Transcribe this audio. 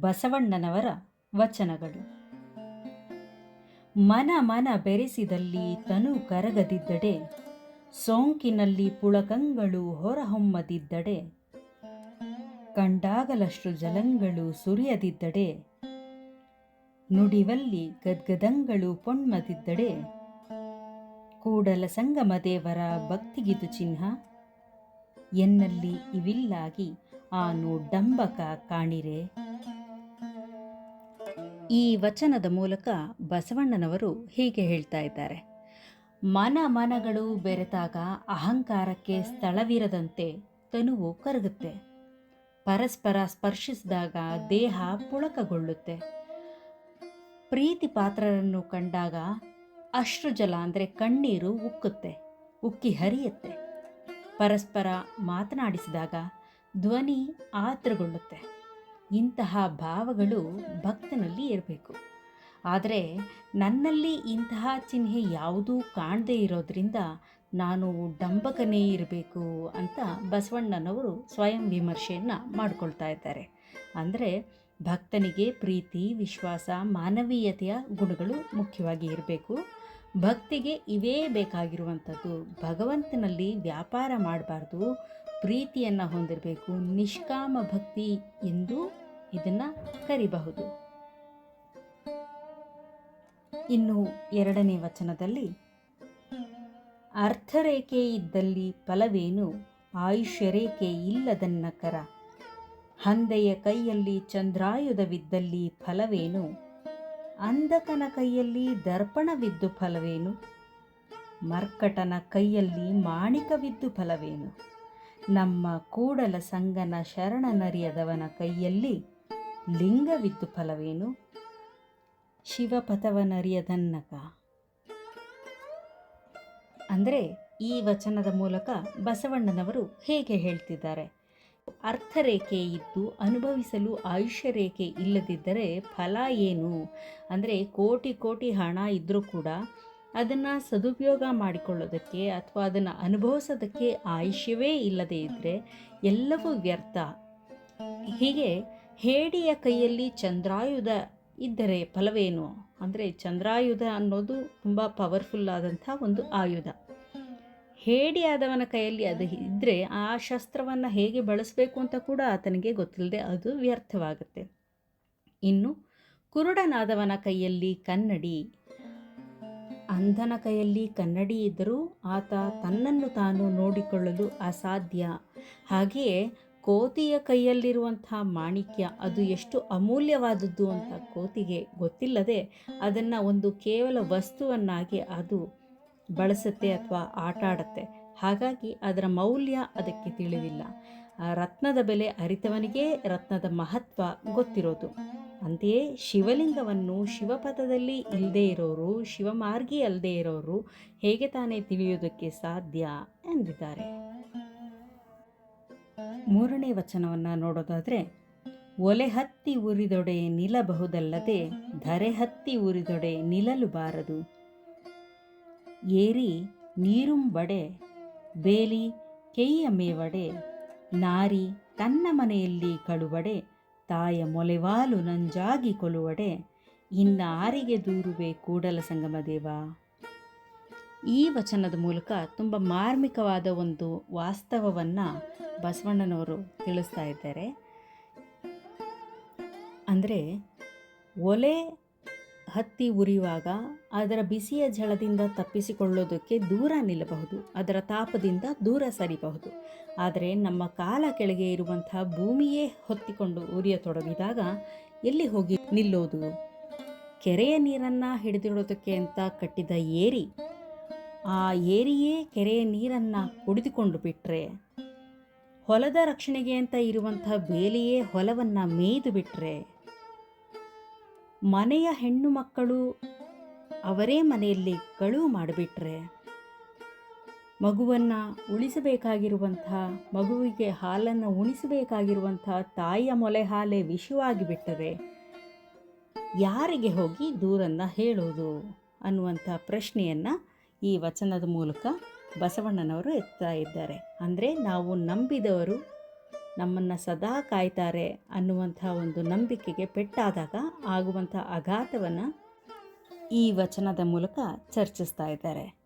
ಬಸವಣ್ಣನವರ ವಚನಗಳು. ಮನ ಮನ ಬೆರೆಸಿದಲ್ಲಿ ತನು ಕರಗದಿದ್ದಡೆ, ಸೋಂಕಿನಲ್ಲಿ ಪುಳಕಂಗಳು ಹೊರಹೊಮ್ಮದಿದ್ದಡೆ, ಕಂಡಾಗಲಷ್ಟು ಜಲಂಗಳು ಸುರಿಯದಿದ್ದಡೆ, ನುಡಿವಲ್ಲಿ ಗದ್ಗದಂಗಳು ಪೊಣ್ಮದಿದ್ದಡೆ, ಕೂಡಲ ಸಂಗಮ ದೇವರ ಭಕ್ತಿಗಿದು ಚಿಹ್ನ, ಎನ್ನಲ್ಲಿ ಇವಿಲ್ಲಾಗಿ ಆನು ಡಂಬಕ ಕಾಣಿರೆ. ಈ ವಚನದ ಮೂಲಕ ಬಸವಣ್ಣನವರು ಹೀಗೆ ಹೇಳ್ತಾ ಇದ್ದಾರೆ. ಮನ ಮನಗಳು ಬೆರೆತಾಗ ಅಹಂಕಾರಕ್ಕೆ ಸ್ಥಳವಿರದಂತೆ ತನುವು ಕರಗುತ್ತೆ. ಪರಸ್ಪರ ಸ್ಪರ್ಶಿಸಿದಾಗ ದೇಹ ಪುಳಕಗೊಳ್ಳುತ್ತೆ. ಪ್ರೀತಿ ಪಾತ್ರರನ್ನು ಕಂಡಾಗ ಅಶ್ರುಜಲ ಅಂದರೆ ಕಣ್ಣೀರು ಉಕ್ಕುತ್ತೆ, ಉಕ್ಕಿ ಹರಿಯುತ್ತೆ. ಪರಸ್ಪರ ಮಾತನಾಡಿಸಿದಾಗ ಧ್ವನಿ ಆತ್ರಗೊಳ್ಳುತ್ತೆ ಇಂತಹ ಭಾವಗಳು ಭಕ್ತನಲ್ಲಿ ಇರಬೇಕು. ಆದರೆ ನನ್ನಲ್ಲಿ ಇಂತಹ ಚಿಹ್ನೆ ಯಾವುದೂ ಕಾಣದೇ ಇರೋದ್ರಿಂದ ನಾನು ಡಂಬಕನೇ ಇರಬೇಕು ಅಂತ ಬಸವಣ್ಣನವರು ಸ್ವಯಂ ವಿಮರ್ಶೆಯನ್ನು ಮಾಡಿಕೊಳ್ತಾ ಇದ್ದಾರೆ. ಅಂದರೆ ಭಕ್ತನಿಗೆ ಪ್ರೀತಿ, ವಿಶ್ವಾಸ, ಮಾನವೀಯತೆಯ ಗುಣಗಳು ಮುಖ್ಯವಾಗಿ ಇರಬೇಕು. ಭಕ್ತಿಗೆ ಇವೇ ಬೇಕಾಗಿರುವಂಥದ್ದು ಭಗವಂತನಲ್ಲಿ ವ್ಯಾಪಾರ ಮಾಡಬಾರ್ದು ಪ್ರೀತಿಯನ್ನು ಹೊಂದಿರಬೇಕು, ನಿಷ್ಕಾಮ ಭಕ್ತಿ ಎಂದು ಇದನ್ನು ಕರಿಬಹುದು. ಇನ್ನು ಎರಡನೇ ವಚನದಲ್ಲಿ, ಅರ್ಥರೇಖೆ ಇದ್ದಲ್ಲಿ ಫಲವೇನು ಆಯುಷ್ಯ ರೇಖೆ ಇಲ್ಲದನ್ನ ಇಲ್ಲದನ್ನಕರ ಹಂದೆಯ ಕೈಯಲ್ಲಿ ಚಂದ್ರಾಯುಧವಿದ್ದಲ್ಲಿ ಫಲವೇನು, ಅಂಧಕನ ಕೈಯಲ್ಲಿ ದರ್ಪಣವಿದ್ದು ಫಲವೇನು, ಮರ್ಕಟನ ಕೈಯಲ್ಲಿ ಮಾಣಿಕವಿದ್ದು ಫಲವೇನು. ನಮ್ಮ ಕೂಡಲ ಸಂಗನ ಶರಣನರಿಯದವನ ಕೈಯಲ್ಲಿ ಲಿಂಗವಿದ್ದು ಫಲವೇನು? ಶಿವಪಥವನರಿಯದನ್ನಕ? ಅಂದರೆ ಈ ವಚನದ ಮೂಲಕ ಬಸವಣ್ಣನವರು ಹೇಗೆ ಹೇಳ್ತಿದ್ದಾರೆ? ಅರ್ಥರೇಖೆ ಇದ್ದು ಅನುಭವಿಸಲು ಆಯುಷ್ಯ ರೇಖೆ ಇಲ್ಲದಿದ್ದರೆ ಫಲ ಏನು? ಅಂದರೆ ಕೋಟಿ ಕೋಟಿ ಹಣ ಇದ್ದರೂ ಕೂಡ ಅದನ್ನು ಸದುಪಯೋಗ ಮಾಡಿಕೊಳ್ಳೋದಕ್ಕೆ ಅಥವಾ ಅದನ್ನು ಅನುಭವಿಸೋದಕ್ಕೆ ಆಯುಷ್ಯವೇ ಇಲ್ಲದೇ ಇದ್ದರೆ ಎಲ್ಲವೂ ವ್ಯರ್ಥ. ಹೀಗೆ ಹೇಡಿಯ ಕೈಯಲ್ಲಿ ಚಂದ್ರಾಯುಧ ಇದ್ದರೆ ಫಲವೇನು? ಅಂದರೆ ಚಂದ್ರಾಯುಧ ಅನ್ನೋದು ತುಂಬ ಪವರ್ಫುಲ್ ಆದಂಥ ಒಂದು ಆಯುಧ. ಆದವನ ಕೈಯಲ್ಲಿ ಅದು ಇದ್ದರೆ ಆ ಶಸ್ತ್ರವನ್ನು ಹೇಗೆ ಬಳಸಬೇಕು ಅಂತ ಕೂಡ ಆತನಿಗೆ ಗೊತ್ತಿಲ್ಲದೆ ಅದು ವ್ಯರ್ಥವಾಗುತ್ತೆ. ಇನ್ನು ಕುರುಡನಾದವನ ಕೈಯಲ್ಲಿ ಕನ್ನಡಿ ಅಂಧನ ಕೈಯಲ್ಲಿ ಕನ್ನಡಿ ಇದ್ದರೂ ಆತ ತನ್ನನ್ನು ತಾನು ನೋಡಿಕೊಳ್ಳಲು ಅಸಾಧ್ಯ. ಹಾಗೆಯೇ ಕೋತಿಯ ಕೈಯಲ್ಲಿರುವಂಥ ಮಾಣಿಕ್ಯ ಅದು ಎಷ್ಟು ಅಮೂಲ್ಯವಾದದ್ದು ಅಂತ ಕೋತಿಗೆ ಗೊತ್ತಿಲ್ಲದೆ ಅದನ್ನು ಒಂದು ಕೇವಲ ವಸ್ತುವನ್ನಾಗಿ ಅದು ಬಳಸುತ್ತೆ ಅಥವಾ ಆಟ ಆಡುತ್ತೆ ಹಾಗಾಗಿ ಅದರ ಮೌಲ್ಯ ಅದಕ್ಕೆ ತಿಳಿದಿಲ್ಲ. ರತ್ನದ ಬೆಲೆ ಅರಿತವನಿಗೆ ರತ್ನದ ಮಹತ್ವ ಗೊತ್ತಿರೋದು. ಅಂತೆಯೇ ಶಿವಲಿಂಗವನ್ನು ಶಿವಪಥದಲ್ಲಿ ಇಲ್ಲದೇ ಇರೋರು, ಶಿವಮಾರ್ಗಿ ಅಲ್ಲದೆ ಇರೋರು ಹೇಗೆ ತಾನೇ ತಿಳಿಯೋದಕ್ಕೆ ಸಾಧ್ಯ ಎಂದಿದ್ದಾರೆ. ಮೂರನೇ ವಚನವನ್ನು ನೋಡೋದಾದರೆ, ಒಲೆ ಹತ್ತಿ ಉರಿದೊಡೆ ನಿಲ್ಲಬಹುದಲ್ಲದೆ ಧರೆ ಹತ್ತಿ ಉರಿದೊಡೆ ನಿಲ್ಲಲು ಬಾರದು ಏರಿ ನೀರುಂಬಡೆ, ಬೇಲಿ ಕೆಯ್ಯ ಮೇವಡೆ, ನಾರಿ ತನ್ನ ಮನೆಯಲ್ಲಿ ಕಳುವಡೆ ತಾಯ ಮೊಲೆವಾಲು ನಂಜಾಗಿ ಕೊಲುವಡೆ ಇನ್ನ ಆರಿಗೆ ದೂರುವೆ ಕೂಡಲ ಸಂಗಮ ದೇವ. ಈ ವಚನದ ಮೂಲಕ ತುಂಬ ಮಾರ್ಮಿಕವಾದ ಒಂದು ವಾಸ್ತವವನ್ನು ಬಸವಣ್ಣನವರು ತಿಳಿಸ್ತಾ ಇದ್ದಾರೆ. ಅಂದರೆ ಒಲೆ ಹತ್ತಿ ಉರಿಯುವಾಗ ಅದರ ಬಿಸಿಯ ಝಳದಿಂದ ತಪ್ಪಿಸಿಕೊಳ್ಳೋದಕ್ಕೆ ದೂರ ನಿಲ್ಲಬಹುದು, ಅದರ ತಾಪದಿಂದ ದೂರ ಸರಿಬಹುದು. ಆದರೆ ನಮ್ಮ ಕಾಲ ಕೆಳಗೆ ಇರುವಂತಹ ಭೂಮಿಯೇ ಹೊತ್ತಿಕೊಂಡು ಉರಿಯತೊಡಗಿದಾಗ ಎಲ್ಲಿ ಹೋಗಿ ನಿಲ್ಲೋದು ಕೆರೆಯ ನೀರನ್ನು ಹಿಡಿದಿಡೋದಕ್ಕೆ ಅಂತ ಕಟ್ಟಿದ ಏರಿ, ಆ ಏರಿಯೇ ಕೆರೆಯ ನೀರನ್ನು ಕುಡಿದುಕೊಂಡು ಬಿಟ್ಟರೆ ಹೊಲದ ರಕ್ಷಣೆಗೆ ಅಂತ ಇರುವಂಥ ಬೇಲಿಯೇ ಹೊಲವನ್ನು ಮೇಯ್ದು ಬಿಟ್ಟರೆ ಮನೆಯ ಹೆಣ್ಣು ಮಕ್ಕಳು ಅವರೇ ಮನೆಯಲ್ಲಿ ಕಳುವು ಮಾಡಿಬಿಟ್ರೆ ಮಗುವನ್ನು ಉಳಿಸಬೇಕಾಗಿರುವಂಥ, ಮಗುವಿಗೆ ಹಾಲನ್ನು ಉಣಿಸಬೇಕಾಗಿರುವಂಥ ತಾಯಿಯ ಮೊಲೆ ಹಾಲೇ ವಿಷವಾಗಿ ಬಿಟ್ಟರೆ ಯಾರಿಗೆ ಹೋಗಿ ದೂರನ್ನು ಹೇಳೋದು ಅನ್ನುವಂಥ ಪ್ರಶ್ನೆಯನ್ನು ಈ ವಚನದ ಮೂಲಕ ಬಸವಣ್ಣನವರು ಎತ್ತಾ ಇದ್ದಾರೆ. ಅಂದರೆ ನಾವು ನಂಬಿದವರು ನಮ್ಮನ್ನು ಸದಾ ಕಾಯ್ತಾರೆ ಅನ್ನುವಂಥ ಒಂದು ನಂಬಿಕೆಗೆ ಪೆಟ್ಟಾದಾಗ ಆಗುವಂಥ ಆಘಾತವನ್ನು ಈ ವಚನದ ಮೂಲಕ ಚರ್ಚಿಸ್ತಾ ಇದ್ದಾರೆ.